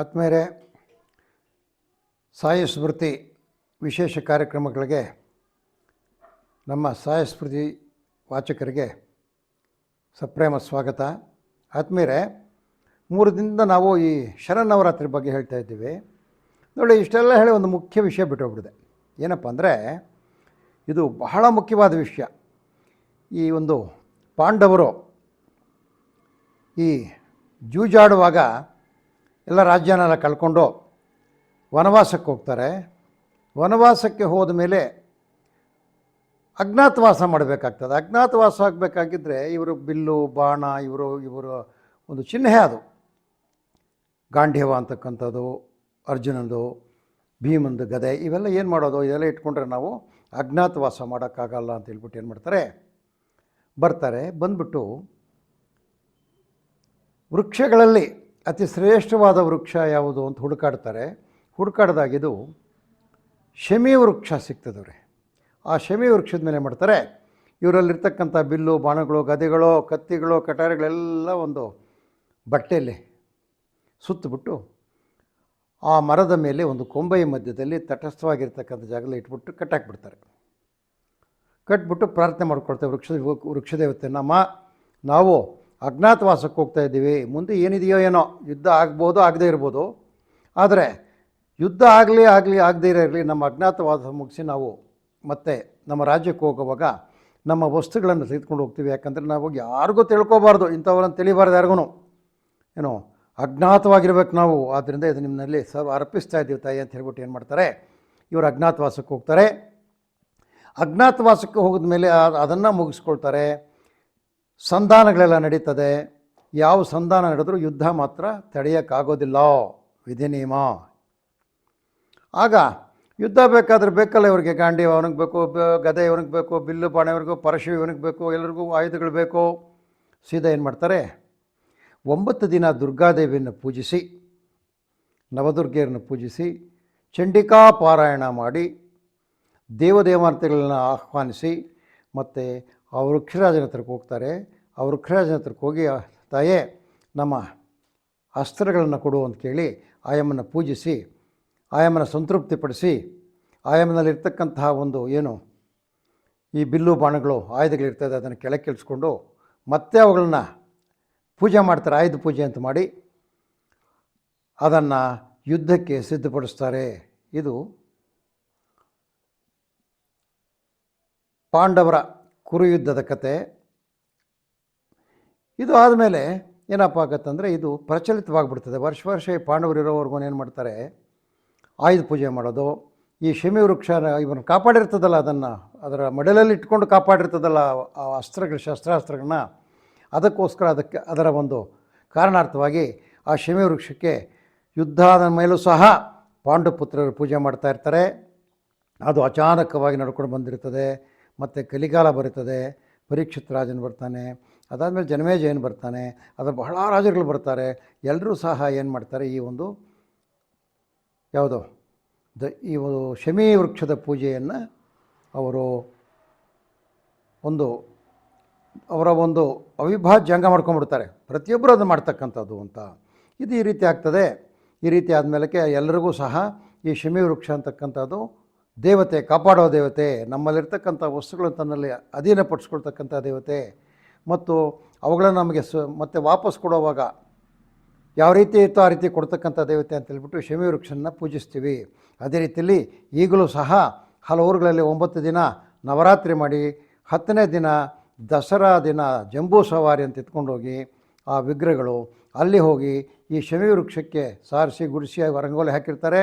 ಆತ್ಮೇರೆ ಸಾಯಿ ಸ್ಮೃತಿ ವಿಶೇಷ ಕಾರ್ಯಕ್ರಮಗಳಿಗೆ ನಮ್ಮ ಸಾಯಿ ಸ್ಮೃತಿ ವಾಚಕರಿಗೆ ಸಪ್ರೇಮ ಸ್ವಾಗತ. ಆತ್ಮೀಯರೇ ಮೂರು ದಿನದಿಂದ ನಾವು ಈ ಶರನ್ನವರಾತ್ರಿ ಬಗ್ಗೆ ಹೇಳ್ತಾ ಇದ್ದೀವಿ. ನೋಡಿ, ಇಷ್ಟೆಲ್ಲ ಹೇಳಿ ಒಂದು ಮುಖ್ಯ ವಿಷಯ ಬಿಟ್ಟೋಗ್ಬಿಡಿದೆ ಏನಪ್ಪ ಅಂದರೆ, ಇದು ಬಹಳ ಮುಖ್ಯವಾದ ವಿಷಯ. ಈ ಒಂದು ಪಾಂಡವರು ಈ ಜೂಜಾಡುವಾಗ ಎಲ್ಲ ರಾಜ್ಯನೆಲ್ಲ ಕಳ್ಕೊಂಡು ವನವಾಸಕ್ಕೆ ಹೋಗ್ತಾರೆ. ವನವಾಸಕ್ಕೆ ಹೋದ ಮೇಲೆ ಅಜ್ಞಾತವಾಸ ಮಾಡಬೇಕಾಗ್ತದೆ. ಅಜ್ಞಾತವಾಸ ಆಗಬೇಕಾಗಿದ್ದರೆ ಇವರು ಬಿಲ್ಲು, ಬಾಣ, ಇವರು ಇವರು ಒಂದು ಚಿಹ್ನೆ ಅದು. ಗಾಂಧೀವ ಅಂತಕ್ಕಂಥದ್ದು, ಅರ್ಜುನಂದು, ಭೀಮಂದು ಗದೆ, ಇವೆಲ್ಲ ಏನು ಮಾಡೋದು? ಇದೆಲ್ಲ ಇಟ್ಕೊಂಡ್ರೆ ನಾವು ಅಜ್ಞಾತವಾಸ ಮಾಡೋಕ್ಕಾಗಲ್ಲ ಅಂತ ಹೇಳ್ಬಿಟ್ಟು ಏನು ಮಾಡ್ತಾರೆ? ಬರ್ತಾರೆ. ಬಂದ್ಬಿಟ್ಟು ವೃಕ್ಷಗಳಲ್ಲಿ ಅತಿ ಶ್ರೇಷ್ಠವಾದ ವೃಕ್ಷ ಯಾವುದು ಅಂತ ಹುಡುಕಾಡ್ತಾರೆ. ಹುಡುಕಾಡ್ದಾಗಿದು ಶಮಿ ವೃಕ್ಷ ಸಿಗ್ತದವ್ರೆ ಆ ಶಮಿ ವೃಕ್ಷದ ಮೇಲೆ ಮಾಡ್ತಾರೆ, ಇವರಲ್ಲಿರ್ತಕ್ಕಂಥ ಬಿಲ್ಲು, ಬಾಣಗಳು ಗದೆಗಳು ಕತ್ತಿಗಳು, ಕಟಾರಿಗಳೆಲ್ಲ ಒಂದು ಬಟ್ಟೆಯಲ್ಲಿ ಸುತ್ತಬಿಟ್ಟು ಆ ಮರದ ಮೇಲೆ ಒಂದು ಕೊಂಬೆಯ ಮಧ್ಯದಲ್ಲಿ ತಟಸ್ಥವಾಗಿರ್ತಕ್ಕಂಥ ಜಾಗದಲ್ಲಿ ಇಟ್ಬಿಟ್ಟು ಕಟ್ಟಾಕ್ಬಿಡ್ತಾರೆ. ಕಟ್ಬಿಟ್ಟು ಪ್ರಾರ್ಥನೆ ಮಾಡ್ಕೊಳ್ತೇವೆ ವೃಕ್ಷ ವೃಕ್ಷದೇವತೆ ನಮ್ಮ ನಾವು ಅಜ್ಞಾತವಾಸಕ್ಕೆ ಹೋಗ್ತಾ ಇದ್ದೀವಿ. ಮುಂದೆ ಏನಿದೆಯೋ ಏನೋ, ಯುದ್ಧ ಆಗ್ಬೋದು, ಆಗದೇ ಇರ್ಬೋದು. ಆದರೆ ಯುದ್ಧ ಆಗಲಿ ಆಗಲಿ, ಆಗದೇ ಇರಲಿ, ನಮ್ಮ ಅಜ್ಞಾತವಾಸ ಮುಗಿಸಿ ನಾವು ಮತ್ತೆ ನಮ್ಮ ರಾಜ್ಯಕ್ಕೆ ಹೋಗುವಾಗ ನಮ್ಮ ವಸ್ತುಗಳನ್ನು ತೆಗೆದುಕೊಂಡು ಹೋಗ್ತೀವಿ. ಯಾಕಂದರೆ ನಾವು ಯಾರಿಗೂ ತಿಳ್ಕೊಬಾರ್ದು, ಇಂಥವ್ರನ್ನ ತಿಳಿಬಾರ್ದು ಯಾರಿಗೂ. ಏನು, ಅಜ್ಞಾತವಾಗಿರ್ಬೇಕು ನಾವು. ಆದ್ದರಿಂದ ಇದು ನಿಮ್ಮಲ್ಲಿ ಸರ್ ಅರ್ಪಿಸ್ತಾ ಇದ್ದೀವಿ ತಾಯಿ ಅಂತ ಹೇಳ್ಬಿಟ್ಟು ಏನು ಮಾಡ್ತಾರೆ? ಇವರು ಅಜ್ಞಾತವಾಸಕ್ಕೆ ಹೋಗ್ತಾರೆ. ಅಜ್ಞಾತವಾಸಕ್ಕೆ ಹೋಗಿದ ಮೇಲೆ ಅದನ್ನು ಮುಗಿಸ್ಕೊಳ್ತಾರೆ. ಸಂಧಾನಗಳೆಲ್ಲ ನಡೀತದೆ. ಯಾವ ಸಂಧಾನ ನಡೆದರೂ ಯುದ್ಧ ಮಾತ್ರ ತಡೆಯೋಕ್ಕಾಗೋದಿಲ್ಲ. ವಿಧಿ ನಿಯಮ ಆಗ ಯುದ್ಧ ಬೇಕಾದ್ರೆ ಬೇಕಲ್ಲ ಇವ್ರಿಗೆ. ಗಾಂಡಿ ಅವನಿಗೆ ಬೇಕು, ಗದೆ ಇವನಿಗೆ ಬೇಕು, ಬಿಲ್ಲು ಬಾಣ ಇವ್ರಿಗೂ ಪರಶು ಇವನಿಗೆ ಬೇಕು ಎಲ್ಲರಿಗೂ ಆಯುಧಗಳು ಬೇಕು. ಸೀದಾ ಏನು ಮಾಡ್ತಾರೆ? ಒಂಬತ್ತು ದಿನ ದುರ್ಗಾದೇವಿಯನ್ನು ಪೂಜಿಸಿ, ನವದುರ್ಗೆಯರನ್ನು ಪೂಜಿಸಿ, ಚಂಡಿಕಾ ಪಾರಾಯಣ ಮಾಡಿ ದೇವದೇವಾರ್ಥಿಗಳನ್ನ ಆಹ್ವಾನಿಸಿ, ಮತ್ತು ಆ ಕ್ಷೀರಾಜನ ಹತ್ರಕ್ಕೆ ಹೋಗ್ತಾರೆ. ಅವರು ಕ್ಷೀರಾಜನ ಹತ್ರಕ್ಕೆ ಹೋಗಿ ತಾಯೇ, ನಮ್ಮ ಅಸ್ತ್ರಗಳನ್ನು ಕೊಡು ಅಂತ ಕೇಳಿ ಆಯಮ್ಮನ ಪೂಜಿಸಿ, ಆಯಮ್ಮನ ಸಂತೃಪ್ತಿಪಡಿಸಿ, ಆಯಮ್ಮನಲ್ಲಿರ್ತಕ್ಕಂತಹ ಒಂದು ಏನು ಈ ಬಿಲ್ಲು ಬಾಣಗಳು ಆಯುಧಗಳಿರ್ತದೆ ಅದನ್ನು ಕೆಳಗೆ ಕೆಳಿಸ್ಕೊಂಡು ಮತ್ತೆ ಅವುಗಳನ್ನ ಪೂಜೆ ಮಾಡ್ತಾರೆ, ಆಯುಧ ಪೂಜೆ ಅಂತ ಮಾಡಿ ಅದನ್ನು ಯುದ್ಧಕ್ಕೆ ಸಿದ್ಧಪಡಿಸ್ತಾರೆ. ಇದು ಪಾಂಡವರ ಕುರುಯುದ್ಧದ ಕತೆ. ಇದು ಆದಮೇಲೆ ಏನಪ್ಪ ಆಗತ್ತಂದರೆ ಇದು ಪ್ರಚಲಿತವಾಗಿಬಿಡ್ತದೆ. ವರ್ಷ ವರ್ಷ ಈ ಪಾಂಡವರು ಇರೋವರೆಗೂ ಏನು ಮಾಡ್ತಾರೆ? ಆಯುಧ ಪೂಜೆ ಮಾಡೋದು. ಈ ಶಮಿ ವೃಕ್ಷ ಇವನು ಕಾಪಾಡಿರ್ತದಲ್ಲ ಅದನ್ನು, ಅದರ ಮಡಲಲ್ಲಿ ಇಟ್ಕೊಂಡು ಕಾಪಾಡಿರ್ತದಲ್ಲ ಆ ಅಸ್ತ್ರಗಳು ಶಸ್ತ್ರಾಸ್ತ್ರಗಳನ್ನ, ಅದಕ್ಕೋಸ್ಕರ ಅದಕ್ಕೆ ಅದರ ಒಂದು ಕಾರಣಾರ್ಥವಾಗಿ ಆ ಶಮಿ ವೃಕ್ಷಕ್ಕೆ ಯುದ್ಧ ಆದ ಮೇಲೂ ಸಹ ಪಾಂಡುಪುತ್ರರು ಪೂಜೆ ಮಾಡ್ತಾ ಇರ್ತಾರೆ. ಅದು ಅಚಾನಕವಾಗಿ ನಡ್ಕೊಂಡು ಬಂದಿರ್ತದೆ. ಮತ್ತು ಕಲಿಗಾಲ ಬರುತ್ತದೆ, ಪರೀಕ್ಷಿತ್ ರಾಜನು ಬರ್ತಾನೆ, ಅದಾದಮೇಲೆ ಜನಮೇಜಯನ್ ಬರ್ತಾನೆ, ಅದರ ಬಹಳ ರಾಜರುಗಳು ಬರ್ತಾರೆ ಎಲ್ಲರೂ ಸಹ ಏನು ಮಾಡ್ತಾರೆ, ಈ ಒಂದು ಯಾವುದು? ದ ಈ ಒಂದು ಶಮಿ ವೃಕ್ಷದ ಪೂಜೆಯನ್ನು ಅವರು ಒಂದು ಅವರ ಒಂದು ಅವಿಭಾಜ್ಯ ಅಂಗ ಮಾಡ್ಕೊಂಡ್ಬಿಡ್ತಾರೆ. ಪ್ರತಿಯೊಬ್ಬರು ಅದು ಮಾಡ್ತಕ್ಕಂಥದ್ದು ಅಂತ. ಇದು ಈ ರೀತಿ ಆಗ್ತದೆ. ಈ ರೀತಿ ಆದಮೇಲೆ ಎಲ್ಲರಿಗೂ ಸಹ ಈ ಶಮಿ ವೃಕ್ಷ ಅಂತಕ್ಕಂಥದ್ದು ದೇವತೆ ಕಾಪಾಡೋ ದೇವತೆ, ನಮ್ಮಲ್ಲಿರ್ತಕ್ಕಂಥ ವಸ್ತುಗಳನ್ನು ತನ್ನಲ್ಲಿ ಅಧೀನಪಡಿಸ್ಕೊಳ್ತಕ್ಕಂಥ ದೇವತೆ ಮತ್ತು ಅವುಗಳನ್ನು ನಮಗೆ ಸ, ಮತ್ತೆ ವಾಪಸ್ ಕೊಡುವಾಗ ಯಾವ ರೀತಿ ಇತ್ತು ಆ ರೀತಿ ಕೊಡ್ತಕ್ಕಂಥ ದೇವತೆ ಅಂತೇಳ್ಬಿಟ್ಟು ಶಮಿ ವೃಕ್ಷನ ಪೂಜಿಸ್ತೀವಿ. ಅದೇ ರೀತಿಯಲ್ಲಿ ಈಗಲೂ ಸಹ ಹಲವು ಊರುಗಳಲ್ಲಿ ಒಂಬತ್ತು ದಿನ ನವರಾತ್ರಿ ಮಾಡಿ, ಹತ್ತನೇ ದಿನ ದಸರಾ ದಿನ ಜಂಬೂ ಸವಾರಿ ಅಂತ ಎತ್ಕೊಂಡೋಗಿ ಆ ವಿಗ್ರಹಗಳು ಅಲ್ಲಿ ಹೋಗಿ ಈ ಶಮಿ ವೃಕ್ಷಕ್ಕೆ ಸಾರಿಸಿ, ಗುಡಿಸಿ, ರಂಗೋಲಿ ಹಾಕಿರ್ತಾರೆ.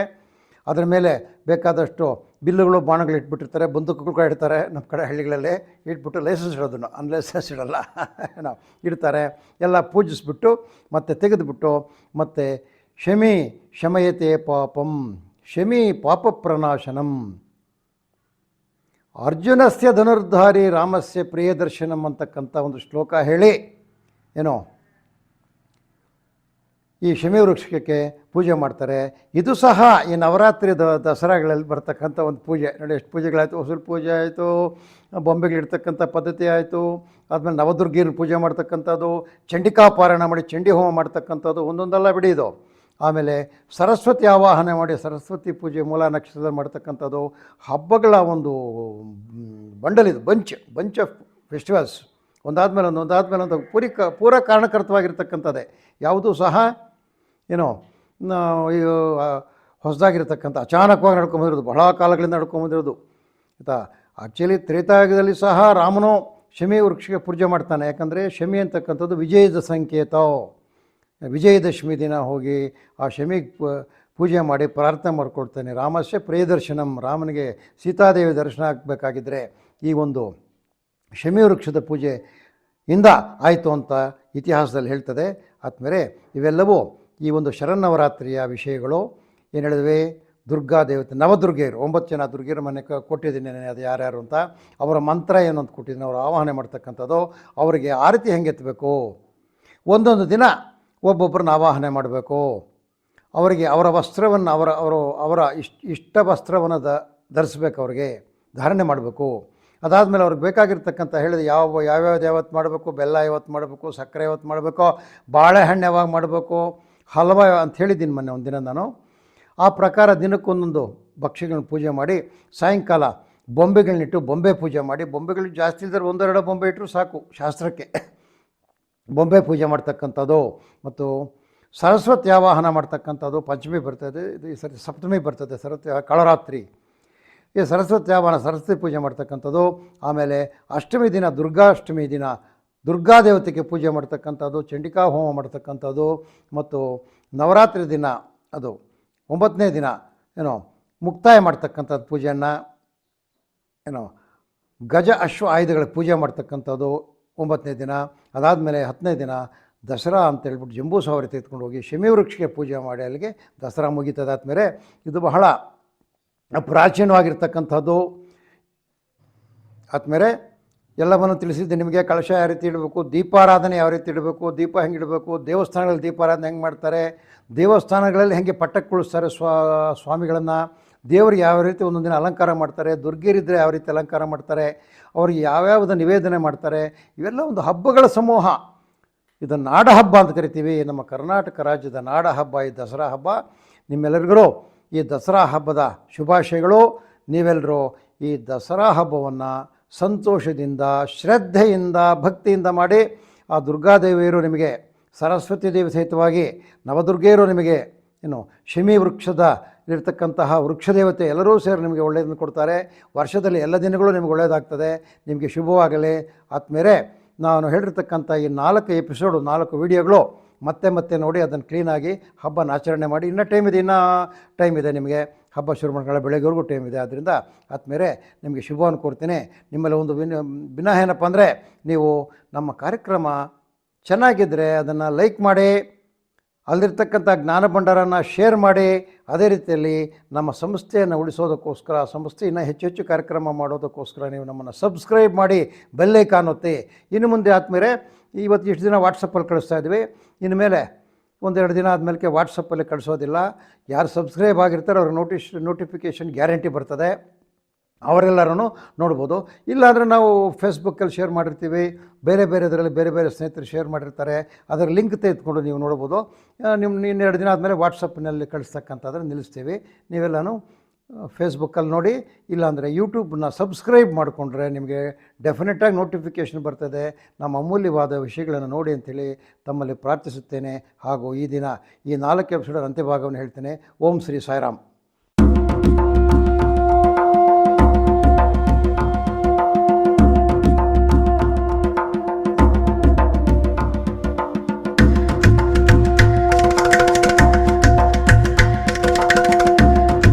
ಅದರ ಮೇಲೆ ಬೇಕಾದಷ್ಟು ಬಿಲ್ಲುಗಳು, ಬಾಣಗಳು ಇಟ್ಬಿಟ್ಟಿರ್ತಾರೆ, ಬಂದೂಕುಗಳು ಕೂಡ ಇಡ್ತಾರೆ ನಮ್ಮ ಕಡೆ ಹಳ್ಳಿಗಳಲ್ಲಿ. ಇಟ್ಬಿಟ್ಟು ಲೈಸೆನ್ಸ್ ಇಡೋದನ್ನು ಅನ್ಲೈಸೆನ್ಸ್ ಇಡಲ್ಲ. ಏನೋ ಇಡ್ತಾರೆ. ಎಲ್ಲ ಪೂಜಿಸ್ಬಿಟ್ಟು, ಮತ್ತು ತೆಗೆದುಬಿಟ್ಟು, ಮತ್ತು ಶಮಿ ಶಮಯತೆ ಪಾಪಂ, ಶಮಿ ಪಾಪ ಪ್ರನಾಶನಂ ಅರ್ಜುನಸ್ಯ ಧನುರ್ಧಾರಿ ರಾಮಸ್ಯ ಪ್ರಿಯದರ್ಶನಂ ಅಂತಕ್ಕಂಥ ಒಂದು ಶ್ಲೋಕ ಹೇಳಿ. ಏನೋ? ಈ ಶಮಿ ವೃಕ್ಷಕ್ಕೆ ಪೂಜೆ ಮಾಡ್ತಾರೆ. ಇದು ಸಹ ಈ ನವರಾತ್ರಿ ದಸರಾಗಳಲ್ಲಿ ಬರ್ತಕ್ಕಂಥ ಒಂದು ಪೂಜೆ. ನೋಡಿ ಎಷ್ಟು ಪೂಜೆಗಳಾಯಿತು. ಹೊಸಲು ಪೂಜೆ ಆಯಿತು ಬೊಂಬೆಗಳಿರ್ತಕ್ಕಂಥ ಪದ್ಧತಿ ಆಯಿತು, ಆದಮೇಲೆ ನವದುರ್ಗಿಯರು ಪೂಜೆ ಮಾಡ್ತಕ್ಕಂಥದ್ದು, ಚಂಡಿಕಾ ಪಾರಾಯಣ ಮಾಡಿ ಚಂಡಿ ಹೋಮ ಮಾಡ್ತಕ್ಕಂಥದ್ದು ಒಂದೊಂದಲ್ಲ ಬಿಡಿ ಇದು. ಆಮೇಲೆ ಸರಸ್ವತಿ ಆವಾಹನೆ ಮಾಡಿ ಸರಸ್ವತಿ ಪೂಜೆ ಮೂಲ ನಕ್ಷತ್ರದಲ್ಲಿ ಮಾಡ್ತಕ್ಕಂಥದ್ದು ಹಬ್ಬಗಳ ಒಂದು ಬಂಡಲಿದು ಬಂಚ್ ಬಂಚ್ ಆಫ್ ಫೆಸ್ಟಿವಲ್ಸ್. ಒಂದಾದ್ಮೇಲೆ ಒಂದು ಒಂದಾದ್ಮೇಲೆ ಒಂದು ಪೂರಿ ಕ ಪೂರ ಕಾರಣಕರ್ತವಾಗಿರ್ತಕ್ಕಂಥದ್ದೇ. ಯಾವುದೂ ಸಹ ಏನೋ ಹೊಸದಾಗಿರ್ತಕ್ಕಂಥ ಅಚಾನಕವಾಗಿ ನಡ್ಕೊಂಬಂದಿರೋದು ಬಹಳ ಕಾಲಗಳಿಂದ ನಡ್ಕೊಂಬಂದಿರೋದು ಆಯಿತಾ? ಆ್ಯಕ್ಚುಲಿ ತ್ರೇತಾಯುಗದಲ್ಲಿ ಸಹ ರಾಮನು ಶಮಿ ವೃಕ್ಷಕ್ಕೆ ಪೂಜೆ ಮಾಡ್ತಾನೆ. ಯಾಕಂದರೆ ಶಮಿ ಅಂತಕ್ಕಂಥದ್ದು ವಿಜಯದ ಸಂಕೇತ. ವಿಜಯದಶಮಿ ದಿನ ಹೋಗಿ ಆ ಶಮಿಗೆ ಪೂಜೆ ಮಾಡಿ ಪ್ರಾರ್ಥನೆ ಮಾಡ್ಕೊಳ್ತಾನೆ ರಾಮಸ್ಯ ಪ್ರಿಯದರ್ಶನಂ. ರಾಮನಿಗೆ ಸೀತಾದೇವಿ ದರ್ಶನ ಆಗಬೇಕಾಗಿದ್ದರೆ ಈ ಒಂದು ಶಮಿ ವೃಕ್ಷದ ಪೂಜೆ ಇಂದ ಆಯಿತು ಅಂತ ಇತಿಹಾಸದಲ್ಲಿ ಹೇಳ್ತದೆ. ಆದಮೇಲೆ ಇವೆಲ್ಲವೂ ಈ ಒಂದು ಶರನ್ನವರಾತ್ರಿಯ ವಿಷಯಗಳು ಏನು ಹೇಳಿದ್ವಿ? ದುರ್ಗಾ ದೇವತೆ, ನವದುರ್ಗೆಯರು, ಒಂಬತ್ತು ಜನ ದುರ್ಗೆಯರ ಮನೆ ಕೊಟ್ಟಿದ್ದೀನಿ ನಾನು ಅದು ಯಾರ್ಯಾರು ಅಂತ. ಅವರ ಮಂತ್ರ ಏನು ಅಂತ ಕೊಟ್ಟಿದ್ದೀನಿ, ಅವರು ಆವಾಹನೆ ಮಾಡ್ತಕ್ಕಂಥದ್ದು. ಅವರಿಗೆ ಆರತಿ ಹೆಂಗೆ ಎತ್ತಬೇಕು? ಒಂದೊಂದು ದಿನ ಒಬ್ಬೊಬ್ಬರನ್ನ ಆವಾಹನೆ ಮಾಡಬೇಕು. ಅವರಿಗೆ ಅವರ ವಸ್ತ್ರವನ್ನು, ಅವರ, ಅವರು, ಅವರ ಇಷ್ಟ ಇಷ್ಟ ವಸ್ತ್ರವನ್ನು ದ, ಧರಿಸ್ಬೇಕು ಅವ್ರಿಗೆ. ಧಾರಣೆ ಮಾಡಬೇಕು. ಅದಾದಮೇಲೆ ಅವ್ರಿಗೆ ಬೇಕಾಗಿರ್ತಕ್ಕಂಥ ಹೇಳಿದ ಯಾವ, ಯಾವ್ಯಾವ್ದು ಯಾವತ್ತು ಮಾಡಬೇಕು? ಬೆಲ್ಲ ಯಾವತ್ತು ಮಾಡಬೇಕು? ಸಕ್ಕರೆ ಯಾವತ್ತು ಮಾಡಬೇಕು? ಬಾಳೆಹಣ್ಣು ಯಾವಾಗ ಮಾಡಬೇಕು? ಹಲ್ವ ಅಂತ ಹೇಳಿದ್ದೀನಿ ಮೊನ್ನೆ ಒಂದು ದಿನ ನಾನು. ಆ ಪ್ರಕಾರ ದಿನಕ್ಕೊಂದೊಂದು ಭಕ್ಷ್ಯಗಳನ್ನ ಪೂಜೆ ಮಾಡಿ, ಸಾಯಂಕಾಲ ಬೊಂಬೆಗಳನ್ನಿಟ್ಟು ಬೊಂಬೆ ಪೂಜೆ ಮಾಡಿ, ಬೊಂಬೆಗಳು ಜಾಸ್ತಿ ಇದ್ದರೆ ಒಂದೆರಡು ಬೊಂಬೆ ಇಟ್ಟರು ಸಾಕು ಶಾಸ್ತ್ರಕ್ಕೆ. ಬೊಂಬೆ ಪೂಜೆ ಮಾಡ್ತಕ್ಕಂಥದ್ದು ಮತ್ತು ಸರಸ್ವತಿ ಆವಾಹನ ಮಾಡ್ತಕ್ಕಂಥದ್ದು ಪಂಚಮಿ ಬರ್ತದೆ, ಇದು ಈ ಸರಿ ಸಪ್ತಮಿ ಬರ್ತದೆ, ಸರಸ್ವತಿ ಕಳರಾತ್ರಿ. ಈ ಸರಸ್ವತಿ ಆವಾಹನ, ಸರಸ್ವತಿ ಪೂಜೆ ಮಾಡ್ತಕ್ಕಂಥದ್ದು, ಆಮೇಲೆ ಅಷ್ಟಮಿ ದಿನ, ದುರ್ಗಾಷ್ಟಮಿ ದಿನ ದುರ್ಗಾ ದೇವತೆಗೆ ಪೂಜೆ ಮಾಡ್ತಕ್ಕಂಥದ್ದು, ಚಂಡಿಕಾ ಹೋಮ ಮಾಡ್ತಕ್ಕಂಥದ್ದು, ಮತ್ತು ನವರಾತ್ರಿ ದಿನ, ಅದು ಒಂಬತ್ತನೇ ದಿನ, ಏನೋ, ಮುಕ್ತಾಯ ಮಾಡ್ತಕ್ಕಂಥದ್ದು ಪೂಜೆಯನ್ನು, ಏನೋ, ಗಜ ಅಶ್ವ ಆಯುಧಗಳ ಪೂಜೆ ಮಾಡ್ತಕ್ಕಂಥದ್ದು ಒಂಬತ್ತನೇ ದಿನ, ಅದಾದಮೇಲೆ ಹತ್ತನೇ ದಿನ, ದಸರಾ ಅಂತ ಹೇಳ್ಬಿಟ್ಟು ಜಂಬೂ ಸವಾರಿ ತೆಗೆದುಕೊಂಡು ಹೋಗಿ ಶಮಿ ವೃಕ್ಷಕ್ಕೆ ಪೂಜೆ ಮಾಡಿ ಅಲ್ಲಿಗೆ ದಸರಾ ಮುಗೀತದೆ ಆದಮೇಲೆ ಇದು ಬಹಳ ಪ್ರಾಚೀನವಾಗಿರ್ತಕ್ಕಂಥದ್ದು ಆದಮೇಲೆ ಎಲ್ಲವನ್ನು ತಿಳಿಸಿದ್ದೆ ನಿಮಗೆ ಕಳಶ ಯಾವ ರೀತಿ ಇಡಬೇಕು, ದೀಪಾರಾಧನೆ ಯಾವ ರೀತಿ ಇಡಬೇಕು, ದೀಪ ಹೆಂಗೆ ಇಡಬೇಕು, ದೇವಸ್ಥಾನಗಳಲ್ಲಿ ದೀಪಾರಾಧನೆ ಹೆಂಗೆ ಮಾಡ್ತಾರೆ, ದೇವಸ್ಥಾನಗಳಲ್ಲಿ ಹೆಂಗೆ ಪಟ್ಟಕ್ಕೆ ಕುಳಿಸ್ತಾರೆ ಸ್ವಾ, ಸ್ವಾಮಿಗಳನ್ನು, ದೇವರು ಯಾವ ರೀತಿ ಒಂದೊಂದು ದಿನ ಅಲಂಕಾರ ಮಾಡ್ತಾರೆ ದುರ್ಗಿರಿದ್ರೆ ಯಾವ ರೀತಿ ಅಲಂಕಾರ ಮಾಡ್ತಾರೆ ಅವ್ರಿಗೆ ಯಾವ್ಯಾವುದ ನಿವೇದನೆ ಮಾಡ್ತಾರೆ, ಇವೆಲ್ಲ ಒಂದು ಹಬ್ಬಗಳ ಸಮೂಹ. ಇದು ನಾಡ ಹಬ್ಬ ಅಂತ ಕರಿತೀವಿ, ನಮ್ಮ ಕರ್ನಾಟಕ ರಾಜ್ಯದ ನಾಡ ಹಬ್ಬ, ಈ ದಸರಾ ಹಬ್ಬ. ನಿಮ್ಮೆಲ್ಲರಿಗೂ ಈ ದಸರಾ ಹಬ್ಬದ ಶುಭಾಶಯಗಳು. ನೀವೆಲ್ಲರೂ ಈ ದಸರಾ ಹಬ್ಬವನ್ನು ಸಂತೋಷದಿಂದ, ಶ್ರದ್ಧೆಯಿಂದ, ಭಕ್ತಿಯಿಂದ ಮಾಡಿ ಆ ದುರ್ಗಾದೇವಿಯರು ನಿಮಗೆ, ಸರಸ್ವತಿ ದೇವಿ ಸಹಿತವಾಗಿ ನವದುರ್ಗೆಯರು ನಿಮಗೆ, ಏನು, ಶಮಿ ವೃಕ್ಷದ ಇರ್ತಕ್ಕಂತಹ ವೃಕ್ಷದೇವತೆ ಎಲ್ಲರೂ ಸೇರಿ ನಿಮಗೆ ಒಳ್ಳೆಯದನ್ನು ಕೊಡ್ತಾರೆ. ವರ್ಷದಲ್ಲಿ ಎಲ್ಲ ದಿನಗಳು ನಿಮಗೆ ಒಳ್ಳೆಯದಾಗ್ತದೆ. ನಿಮಗೆ ಶುಭವಾಗಲಿ. ಆದಮೇಲೆ ನಾನು ಹೇಳಿರ್ತಕ್ಕಂಥ ಈ ನಾಲ್ಕು ಎಪಿಸೋಡು ನಾಲ್ಕು ವಿಡಿಯೋಗಳು ಮತ್ತೆ ಮತ್ತೆ ನೋಡಿ ಅದನ್ನು ಕ್ಲೀನಾಗಿ ಹಬ್ಬನ ಆಚರಣೆ ಮಾಡಿ. ಇನ್ನೂ ಟೈಮ್ ಇದೆ, ಇನ್ನೂ ಟೈಮ್ ಇದೆ ನಿಮಗೆ. ಹಬ್ಬ ಶುರು ಮಾಡ್ಕೊಳ್ಳೋ ಬೆಳಗ್ಗೆವರೆಗೂ ಟೈಮ್ ಇದೆ. ಆದ್ದರಿಂದ ಆದಮೇಲೆ ನಿಮಗೆ ಶುಭವನ್ನು ಕೋರ್ತೀನಿ ನಿಮ್ಮಲ್ಲಿ ಒಂದು ವಿನ ವಿನಃ ಏನಪ್ಪ ಅಂದರೆ ನೀವು ನಮ್ಮ ಕಾರ್ಯಕ್ರಮ ಚೆನ್ನಾಗಿದ್ದರೆ ಅದನ್ನು ಲೈಕ್ ಮಾಡಿ, ಅಲ್ಲಿರ್ತಕ್ಕಂಥ ಜ್ಞಾನ ಭಂಡಾರನ ಶೇರ್ ಮಾಡಿ, ಅದೇ ರೀತಿಯಲ್ಲಿ ನಮ್ಮ ಸಂಸ್ಥೆಯನ್ನು ಉಳಿಸೋದಕ್ಕೋಸ್ಕರ, ಸಂಸ್ಥೆ ಇನ್ನೂ ಹೆಚ್ಚು ಹೆಚ್ಚು ಕಾರ್ಯಕ್ರಮ ಮಾಡೋದಕ್ಕೋಸ್ಕರ ನೀವು ನಮ್ಮನ್ನು ಸಬ್ಸ್ಕ್ರೈಬ್ ಮಾಡಿ ಬೆಲ್ಲೈಕಾನ್ ಒತ್ತಿ. ಇನ್ನು ಮುಂದೆ ಆದಮೇಲೆ ಇವತ್ತು ಇಷ್ಟು ದಿನ ವಾಟ್ಸಪ್ಪಲ್ಲಿ ಕಳಿಸ್ತಾ ಇದ್ವಿ. ಇನ್ನು ಮೇಲೆ ಒಂದೆರಡು ದಿನ ಆದಮೇಲೆ ವಾಟ್ಸಪ್ಪಲ್ಲಿ ಕಳಿಸೋದಿಲ್ಲ. ಯಾರು ಸಬ್ಸ್ಕ್ರೈಬ್ ಆಗಿರ್ತಾರೆ ಅವ್ರಿಗೆ ನೋಟಿಸ್ ನೋಟಿಫಿಕೇಷನ್ ಗ್ಯಾರಂಟಿ ಬರ್ತದೆ. ಅವರೆಲ್ಲರೂ ನೋಡ್ಬೋದು. ಇಲ್ಲಾಂದರೆ ನಾವು ಫೇಸ್ಬುಕ್ಕಲ್ಲಿ ಶೇರ್ ಮಾಡಿರ್ತೀವಿ. ಬೇರೆ ಬೇರೆ ಇದರಲ್ಲಿ ಬೇರೆ ಬೇರೆ ಸ್ನೇಹಿತರು ಶೇರ್ ಮಾಡಿರ್ತಾರೆ. ಅದರ ಲಿಂಕ್ ತೆಗೆದುಕೊಂಡು ನೀವು ನೋಡ್ಬೋದು. ನಿಮ್ಮ ಇನ್ನೆರಡು ದಿನ ಆದಮೇಲೆ ವಾಟ್ಸಪ್ನಲ್ಲಿ ಕಳಿಸ್ತಕ್ಕಂಥದ್ರೆ ನಿಲ್ಲಿಸ್ತೀವಿ. ನೀವೆಲ್ಲನೂ ಫೇಸ್ಬುಕ್ಕಲ್ಲಿ ನೋಡಿ, ಇಲ್ಲಾಂದರೆ ಯೂಟ್ಯೂಬ್ನ ಸಬ್ಸ್ಕ್ರೈಬ್ ಮಾಡಿಕೊಂಡ್ರೆ ನಿಮಗೆ ಡೆಫಿನೆಟಾಗಿ ನೋಟಿಫಿಕೇಷನ್ ಬರ್ತದೆ. ನಮ್ಮ ಅಮೂಲ್ಯವಾದ ವಿಷಯಗಳನ್ನು ನೋಡಿ ಅಂತೇಳಿ ತಮ್ಮಲ್ಲಿ ಪ್ರಾರ್ಥಿಸುತ್ತೇನೆ. ಹಾಗೂ ಈ ದಿನ ಈ ನಾಲ್ಕು ಎಪಿಸೋಡ್ ಅಂತ್ಯಭಾಗವನ್ನು ಹೇಳ್ತೇನೆ. ಓಂ ಶ್ರೀ ಸಾಯಿರಾಮ್.